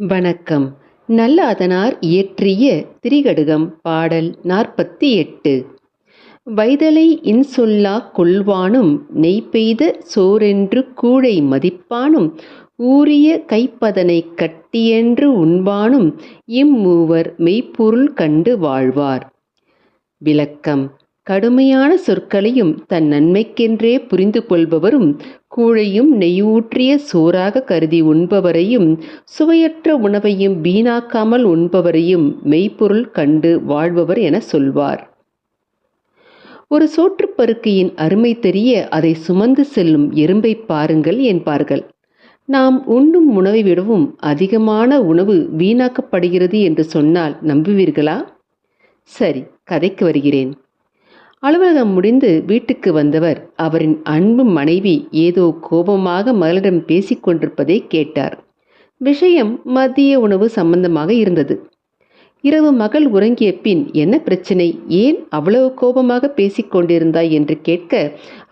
வணக்கம். நல்லாதனார் இயற்றிய திரிகடுகம் பாடல் நாற்பத்தி எட்டு வைதலை இன்சொல்லா கொள்வானும் நெய் பெய்த சோரென்று கூழை மதிப்பானும் ஊரிய கைப்பதனைக் கட்டியென்று உண்பானும் இம்மூவர் மெய்ப்பொருள் கண்டு வாழ்வார். விளக்கம். கடுமையான சொற்களையும் தன் நன்மைக்கென்றே புரிந்து கொள்பவரும் கூழையும் நெய்யூற்றிய சோறாக கருதி உண்பவரையும் சுவையற்ற உணவையும் வீணாக்காமல் உண்பவரையும் மெய்ப்பொருள் கண்டு வாழ்பவர் என சொல்வார். ஒரு சோற்றுப்பருக்கையின் அருமை தெரிய அதை சுமந்து செல்லும் எறும்பை பாருங்கள் என்பார்கள். நாம் உண்ணும் உணவை விடவும் அதிகமான உணவு வீணாக்கப்படுகிறது என்று சொன்னால் நம்புவீர்களா? சரி கதைக்கு வருகிறேன். அலுவலகம் முடிந்து வீட்டுக்கு வந்தவர் அவரின் அன்பு மனைவி ஏதோ கோபமாக மகளிடம் பேசிக் கொண்டிருப்பதை கேட்டார். விஷயம் மதிய உணவு சம்பந்தமாக இருந்தது. இரவு மகள் உறங்கிய பின் என்ன பிரச்சனை? ஏன் அவ்வளவு கோபமாக பேசிக்கொண்டிருந்தாய் என்று கேட்க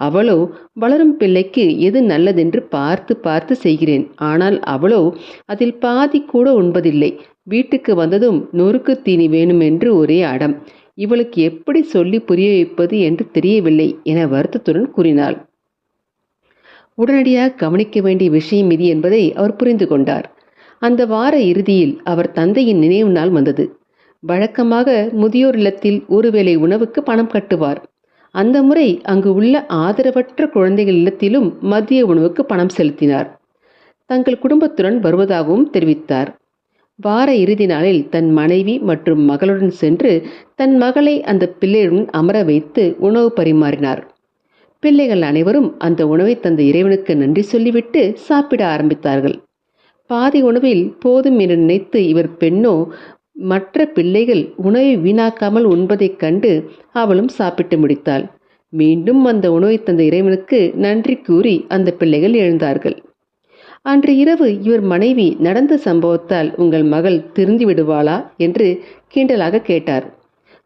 அவளோ வளரும் பிள்ளைக்கு எது நல்லதென்று பார்த்து பார்த்து செய்கிறேன். ஆனால் அவளோ அதில் பாதி கூட உண்பதில்லை. வீட்டுக்கு வந்ததும் நொறுக்கு தீனி வேணும் என்று ஒரே அடம். இவளுக்கு எப்படி சொல்லி புரிய வைப்பது என்று தெரியவில்லை என வருத்தத்துடன் கூறினாள். உடனடியாக கவனிக்க வேண்டிய விஷயம் இது என்பதை அவர் புரிந்து கொண்டார். அந்த வார இறுதியில் அவர் தந்தையின் நினைவு நாள் வந்தது. வழக்கமாக முதியோர் இல்லத்தில் ஒருவேளை உணவுக்கு பணம் கட்டுவார். அந்த முறை அங்கு உள்ள ஆதரவற்ற குழந்தைகள் இல்லத்திலும் மதிய உணவுக்கு பணம் செலுத்தினார். தங்கள் குடும்பத்துடன் வருவதாகவும் தெரிவித்தார். வார இறுதி நாளில் தன் மனைவி மற்றும் மகளுடன் சென்று தன் மகளை அந்த பிள்ளையுடன் அமர வைத்து உணவு பரிமாறினார். பிள்ளைகள் அனைவரும் அந்த உணவை தந்த இறைவனுக்கு நன்றி சொல்லிவிட்டு சாப்பிட ஆரம்பித்தார்கள். பாதி உணவில் போதும் என நினைத்து இவர் பெண்ணோ மற்ற பிள்ளைகள் உணவை வீணாக்காமல் உண்பதைக் கண்டு அவளும் சாப்பிட்டு முடித்தாள். மீண்டும் அந்த உணவை தந்த இறைவனுக்கு நன்றி கூறி அந்த பிள்ளைகள் எழுந்தார்கள். அன்று இரவு இவர் மனைவி நடந்த சம்பவத்தால் உங்கள் மகள் திருந்தி விடுவாளா என்று கிண்டலாக கேட்டார்.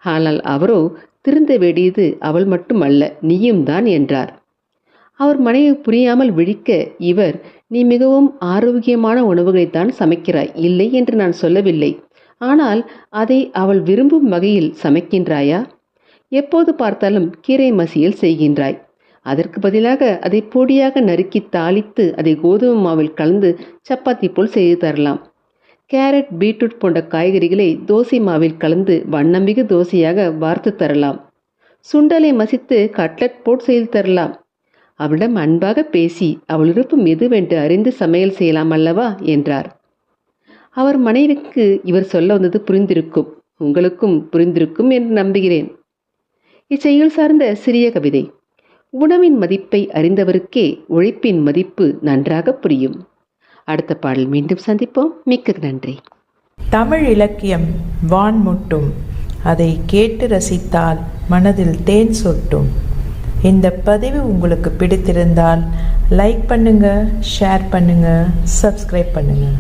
ஆனால் அவரோ திருந்த வேண்டியது அவள் மட்டும் அல்ல நீயும் தான் என்றார். அவர் மனைவி புரியாமல் விழிக்க இவர் நீ மிகவும் ஆரோக்கியமான உணவுகளைத்தான் சமைக்கிறாய் இல்லை என்று நான் சொல்லவில்லை. ஆனால் அதை அவள் விரும்பும் வகையில் சமைக்கின்றாயா? எப்போது பார்த்தாலும் கீரை மசியல் செய்கின்றாய். அதற்கு பதிலாக அதை பொடியாக நறுக்கி தாளித்து அதை கோதுமை மாவில் கலந்து சப்பாத்தி போல் செய்து தரலாம். கேரட் பீட்ரூட் போன்ற காய்கறிகளை தோசை மாவில் கலந்து வண்ணமிகு தோசையாக வார்த்து தரலாம். சுண்டலை மசித்து கட்லட் போட் செய்து தரலாம். அவளிடம் அன்பாக பேசி அவள் விருப்பம் எதுவென்று அறிந்து சமையல் செய்யலாம் அல்லவா? என்றார். அவர் மனைவிக்கு இவர் சொல்ல வந்தது புரிந்திருக்கும். உங்களுக்கும் புரிந்திருக்கும் என்று நம்புகிறேன். இச்செயல் சார்ந்த சிறிய கவிதை. உணவின் மதிப்பை அறிந்தவருக்கே உழைப்பின் மதிப்பு நன்றாக புரியும். அடுத்த பாடல் மீண்டும் சந்திப்போம். மிக்க நன்றி. தமிழ் இலக்கியம் வான்முட்டும். அதை கேட்டு ரசித்தால் மனதில் தேன் சொட்டும். இந்த பதிவு உங்களுக்கு பிடித்திருந்தால் லைக் பண்ணுங்க ஷேர் பண்ணுங்க சப்ஸ்கிரைப் பண்ணுங்கள்